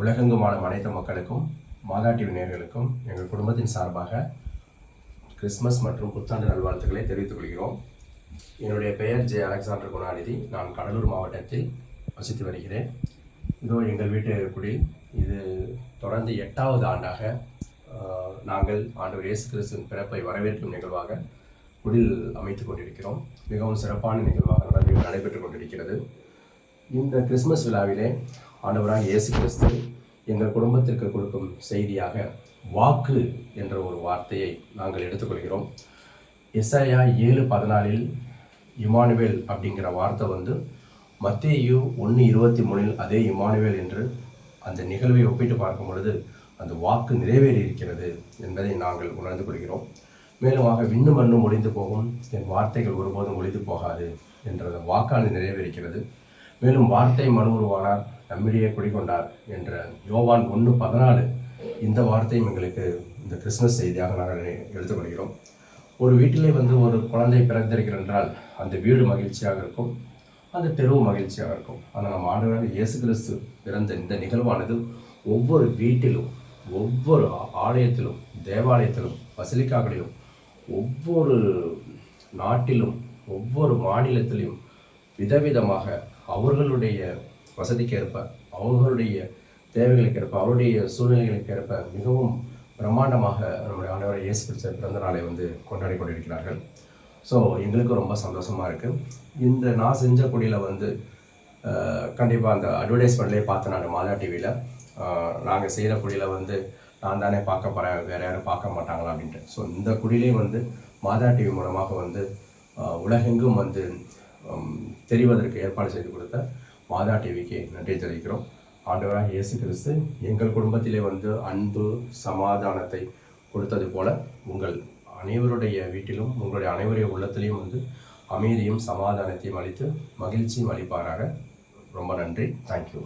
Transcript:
உலகெங்குமான அனைத்து மக்களுக்கும் மாதா டிவி நேர்களுக்கும் எங்கள் குடும்பத்தின் சார்பாக கிறிஸ்மஸ் மற்றும் புத்தாண்டு நல்வாழ்த்துக்களை தெரிவித்துக் கொள்கிறோம். என்னுடைய பெயர் ஜே அலெக்சாண்டர் குணாநிதி. நான் கடலூர் மாவட்டத்தில் வசித்து வருகிறேன். இதோ எங்கள் வீட்டு குடில் இது தொடர்ந்து எட்டாவது ஆண்டாக நாங்கள் ஆண்டவர் இயேசு கிறிஸ்துவின் பிறப்பை வரவேற்கும் நிகழ்வாக குடில் அமைத்துக் கொண்டிருக்கிறோம். மிகவும் சிறப்பான நிகழ்வாக நடந்து நடைபெற்றுக் கொண்டிருக்கிறது. இந்த கிறிஸ்மஸ் விழாவிலே ஆண்டவராக இயேசு கிறிஸ்து எங்கள் குடும்பத்திற்கு கொடுக்கும் செய்தியாக வாக்கு என்ற ஒரு வார்த்தையை நாங்கள் எடுத்துக்கொள்கிறோம். எஸ்ஐயா ஏழு பதினாலில் இமானுவேல் அப்படிங்கிற வார்த்தை வந்து மத்தேயு ஒன்று இருபத்தி மூணில் அதே இமானுவேல் என்று அந்த நிகழ்வை ஒப்பிட்டு பார்க்கும் பொழுது அந்த வாக்கு நிறைவேறி இருக்கிறது என்பதை நாங்கள் உணர்ந்து கொள்கிறோம். மேலுமாக விண்ணு மண்ணு முடிந்து போகும் என் வார்த்தைகள் ஒருபோதும் ஒழிந்து போகாது என்ற வாக்காளி வாக்கானது நிறைவேறிக்கிறது. மேலும் வார்த்தை மனு உருவானார் நம்மிடையே குடிகொண்டார் என்ற யோவான் ஒன்று பதினாலு இந்த வார்த்தையும் எங்களுக்கு இந்த கிறிஸ்மஸ் செய்தியாக நாங்கள் எடுத்துக்கொள்கிறோம். ஒரு வீட்டிலே வந்து ஒரு குழந்தை பிறந்திருக்கிறென்றால் அந்த வீடு மகிழ்ச்சியாக இருக்கும் அந்த தெருவு மகிழ்ச்சியாக இருக்கும். ஆனால் நம்ம ஆண்டவராக இயேசு கிறிஸ்து பிறந்த இந்த நிகழ்வானது ஒவ்வொரு வீட்டிலும் ஒவ்வொரு ஆலயத்திலும் தேவாலயத்திலும் பசிலிக்காக்களிலும் ஒவ்வொரு நாட்டிலும் ஒவ்வொரு மாநிலத்திலும் விதவிதமாக அவர்களுடைய வசதிக்கேற்ப அவர்களுடைய தேவைகளுக்கேற்ப அவருடைய சூழ்நிலைகளுக்கேற்ப மிகவும் பிரம்மாண்டமாக நம்முடைய ஆண்டவர் இயேசு கிறிஸ்து பிறந்த நாளை வந்து கொண்டாடி கொண்டிருக்கிறார்கள். ஸோ எங்களுக்கு ரொம்ப சந்தோஷமாக இருக்குது இந்த நான் செஞ்ச குடியில் வந்து கண்டிப்பாக அந்த அட்வர்டைஸ்மெண்ட்லேயே பார்த்தேன் நான் மாதா டிவியில் நாங்கள் செய்கிற குடியில் வந்து நான் தானே பார்க்க போகிறேன் வேறு யாரும் பார்க்க மாட்டாங்களா அப்படின்ட்டு. ஸோ இந்த குடியிலே வந்து மாதா டிவி மூலமாக வந்து உலகெங்கும் வந்து தெரிவதற்கு ஏற்பாடு செய்து கொடுத்த மாதா டிவிக்கு நன்றி தெரிவிக்கிறோம். ஆண்டவராக இயேசு கிறிஸ்து எங்கள் குடும்பத்திலே வந்து அன்பு சமாதானத்தை கொடுத்தது போல உங்கள் அனைவருடைய வீட்டிலும் உங்களுடைய அனைவருடைய உள்ளத்திலையும் வந்து அமைதியும் சமாதானத்தையும் அளித்து மகிழ்ச்சியும் அளிப்பாராக. ரொம்ப நன்றி. தேங்க்யூ